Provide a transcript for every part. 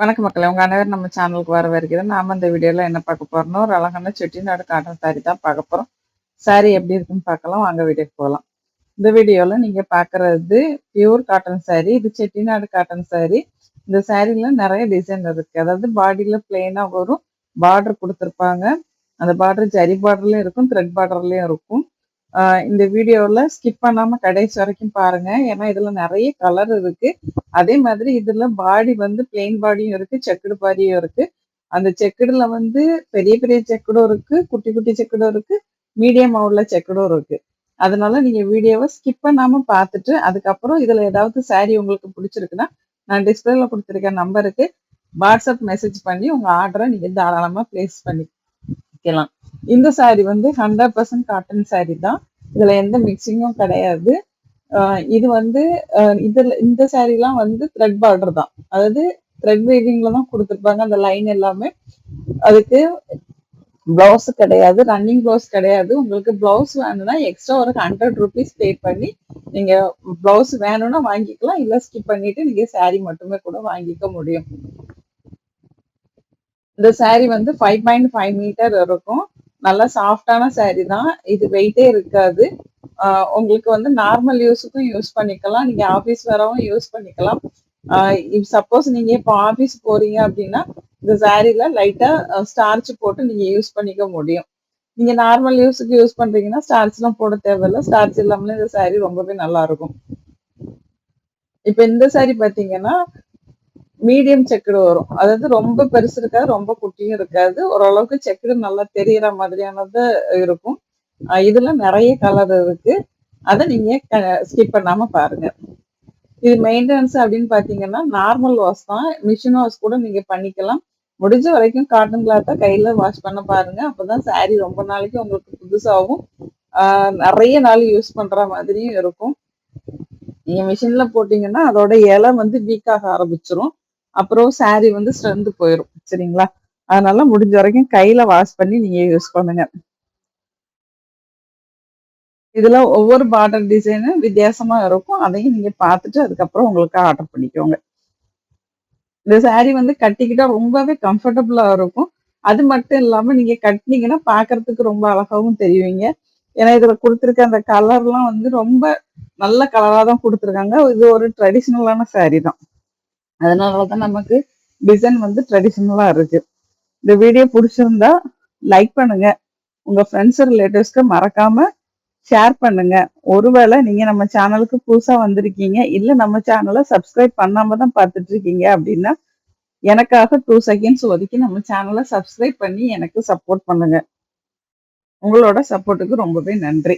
வணக்கம் மக்களே. உங்க அனைவரும் நம்ம சேனலுக்கு வர வருகிறோம் நாம இந்த வீடியோவில் என்ன பார்க்க போறோம்னா ஒரு அழகான செட்டிநாடு காட்டன் சாரி தான் பார்க்க போறோம். சாரி எப்படி இருக்குன்னு பார்க்கலாம். வாங்க வீடியோக்கு போகலாம் இந்த வீடியோல நீங்க பார்க்குறது பியூர் காட்டன் சாரி இது செட்டிநாடு காட்டன் சாரி இந்த சாரியில் நிறைய டிசைன் இருக்கு. அதாவது பாடியில பிளெயினாக வரும். பார்டர் கொடுத்துருப்பாங்க. அந்த பார்டர் ஜரி பார்டர்லேயும் இருக்கும் த்ரெட் பார்டர்லேயும் இருக்கும். இந்த வீடியோவில் ஸ்கிப் பண்ணாமல் கடைசி வரைக்கும் பாருங்கள் ஏன்னா இதில் நிறைய கலர் இருக்குது அதே மாதிரி இதில் பாடி வந்து பிளெயின் பாடியும் இருக்குது செக்குடு பாடியும் இருக்குது அந்த செக்குடில் வந்து பெரிய பெரிய செக்குடும் இருக்குது குட்டி குட்டி செக்குடும் இருக்குது மீடியம் உள்ள செக்குடும் இருக்குது அதனால நீங்கள் வீடியோவை ஸ்கிப் பண்ணாமல் பார்த்துட்டு அதுக்கப்புறம் இதில் ஏதாவது சாரீ உங்களுக்கு பிடிச்சிருக்குன்னா நான் டிஸ்பிளேல கொடுத்துருக்க நம்பருக்கு வாட்ஸ்அப் மெசேஜ் பண்ணி உங்கள் ஆர்டரை நீங்கள் தாராளமாக ப்ளேஸ் பண்ணிக்கலாம் இந்த சாரி வந்து ஹண்ட்ரட் பர்சன்ட் காட்டன் சாரி தான். இதுல எந்த மிக்சிங்கும் கிடையாது. ஆஹ் இது வந்து இதுல இந்த சாரீலாம் வந்து த்ரெட் பார்டர் தான். அதாவது த்ரெட் வீவிங்ல தான் கொடுத்துருப்பாங்க. அந்த லைன் எல்லாமே அதுக்கு பிளவுஸ் கிடையாது ரன்னிங் பிளவுஸ் கிடையாது. உங்களுக்கு பிளவுஸ் வேணும்னா எக்ஸ்ட்ரா ஒரு ஹண்ட்ரட் ருபீஸ் பே பண்ணி நீங்க பிளவுஸ் வேணும்னா வாங்கிக்கலாம். இல்ல ஸ்கிப் பண்ணிட்டு நீங்க சாரி மட்டுமே கூட வாங்கிக்க முடியும். இந்த சாரி வந்து ஃபைவ் பாயிண்ட் ஃபைவ் மீட்டர் இருக்கும். நல்லா சாஃப்டான சாரி தான். இது வெயிட்டே இருக்காது. ஆஹ் உங்களுக்கு வந்து நார்மல் யூஸுக்கும் யூஸ் பண்ணிக்கலாம். நீங்க ஆபீஸ் வரவும் யூஸ் பண்ணிக்கலாம். சப்போஸ் நீங்க இப்போ ஆபீஸ் போறீங்க அப்படின்னா இந்த சாரீல லைட்டா ஸ்டார்ச் போட்டு நீங்க யூஸ் பண்ணிக்க முடியும். நீங்க நார்மல் யூஸுக்கு யூஸ் பண்றீங்கன்னா ஸ்டார்ச் எல்லாம் போட தேவையில்ல. ஸ்டார்ச் இல்லாமலே இந்த சாரீ ரொம்பவே நல்லா இருக்கும். இப்போ இந்த சாரி பாத்தீங்கன்னா மீடியம் செக்குடு வரும். அதாவது ரொம்ப பெருசு இருக்காது ரொம்ப குட்டியும் இருக்காது. ஓரளவுக்கு செக்குடு நல்லா தெரியற மாதிரியானது இருக்கும். இதுல நிறைய கலர் இருக்கு. அதை நீங்க ஸ்கிப் பண்ணாம பாருங்க. இது மெயின்டெனன்ஸ் அப்படின்னு பாத்தீங்கன்னா நார்மல் வாஷ் தான். மிஷின் வாஷ் கூட நீங்க பண்ணிக்கலாம். முடிஞ்ச வரைக்கும் காட்டன் கிளாத்தை கையில வாஷ் பண்ண பாருங்க. அப்பதான் சாரி ரொம்ப நாளைக்கு உங்களுக்கு புதுசாகவும் ஆஹ் நிறைய நாள் யூஸ் பண்ற மாதிரியும் இருக்கும். நீங்க மிஷின்ல போட்டீங்கன்னா அதோட இலை வந்து வீக் ஆக ஆரம்பிச்சிரும். அப்புறம் சாரி வந்து சிறந்து போயிடும் சரிங்களா? அதனால முடிஞ்ச வரைக்கும் கையில வாஷ் பண்ணி நீங்க யூஸ் பண்ணுங்க. இதுல ஒவ்வொரு பார்டர் டிசைனும் வித்தியாசமா இருக்கும். அதையும் நீங்க பார்த்துட்டு அதுக்கப்புறம் உங்களுக்கு ஆர்டர் பண்ணிக்கோங்க. இந்த சாரி வந்து கட்டிக்கிட்டா ரொம்பவே கம்ஃபர்டபுளா இருக்கும். அது மட்டும் இல்லாம நீங்க கட்டினீங்கன்னா பாக்குறதுக்கு ரொம்ப அழகாவும் தெரியுவீங்க ஏன்னா இதுல கொடுத்துருக்க அந்த கலர்லாம் வந்து ரொம்ப நல்ல கலரா தான் கொடுத்துருக்காங்க. இது ஒரு ட்ரெடிஷ்னலான சாரி தான். அதனாலதான் நமக்கு டிசைன் வந்து ட்ரெடிஷ்னலா இருக்கு. இந்த வீடியோ பிடிச்சிருந்தா லைக் பண்ணுங்க. உங்க ஃப்ரெண்ட்ஸ் ரிலேட்டிவ்ஸ்க்கு மறக்காம ஷேர் பண்ணுங்க. ஒருவேளை நீங்க நம்ம சேனலுக்கு புதுசா வந்திருக்கீங்க இல்ல நம்ம சேனலை சப்ஸ்கிரைப் பண்ணாம தான் பார்த்துட்டு இருக்கீங்க அப்படின்னா எனக்காக டூ செகண்ட்ஸ் ஒதுக்கி நம்ம சேனலை சப்ஸ்கிரைப் பண்ணி எனக்கு சப்போர்ட் பண்ணுங்க. உங்களோட சப்போர்ட்டுக்கு ரொம்பவே நன்றி.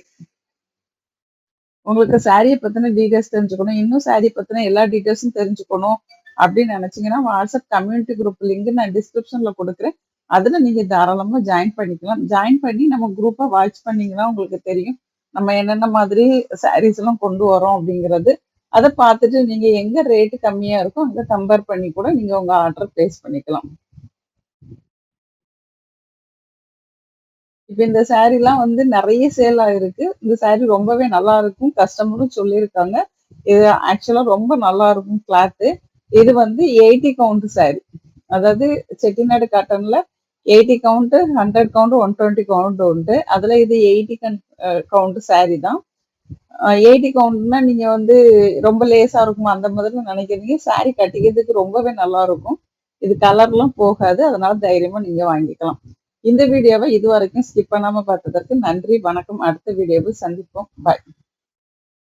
உங்களுக்கு சாரியை பத்தின டீடைல்ஸ் தெரிஞ்சுக்கணும். இன்னும் சாரியை பத்தின எல்லா டீடைல்ஸும் தெரிஞ்சுக்கணும். அப்படின்னு நினைச்சீங்கன்னா வாட்ஸ்அப் கம்யூனிட்டி குரூப் லிங்க் நான் டிஸ்கிரிப்ஷன்ல கொடுக்குறேன். அதுல நீங்க தாராளமா ஜாயின் பண்ணிக்கலாம். ஜாயின் பண்ணி நம்ம குரூப்பை வாட்ச் பண்ணீங்கன்னா உங்களுக்கு தெரியும். நம்ம என்னென்ன மாதிரி சாரீஸ் எல்லாம் கொண்டு வரோம் அப்படிங்கிறது. அதை பார்த்துட்டு நீங்க எங்க ரேட்டு கம்மியா இருக்கோ அங்க கம்பேர் பண்ணி கூட நீங்க உங்க ஆர்டர் பிளேஸ் பண்ணிக்கலாம். இப்ப இந்த சாரீலாம் வந்து நிறைய சேல் ஆயிருக்கு. இந்த சாரீ ரொம்பவே நல்லா இருக்கும். கஸ்டமரும் சொல்லியிருக்காங்க. இது ஆக்சுவலா ரொம்ப நல்லா இருக்கும் கிளாத்து இது வந்து எயிட்டி கவுண்ட் சாரி அதாவது Chettinad காட்டன்ல eighty count hundred count one twenty count உண்டு. அதுல இது எயிட்டி கவுண்ட் சாரி தான். எயிட்டி கவுண்ட்னா நீங்க வந்து ரொம்ப லேசா இருக்கும் அந்த மாதிரி நினைக்கிறீங்க சாரி கட்டிக்கிறதுக்கு ரொம்பவே நல்லா இருக்கும். இது கலர்லாம் போகாது. அதனால தைரியமா நீங்க வாங்கிக்கலாம். இந்த வீடியோவை இது வரைக்கும் ஸ்கிப் பண்ணாம பார்த்ததற்கு நன்றி வணக்கம். அடுத்த வீடியோவில் சந்திப்போம். பாய்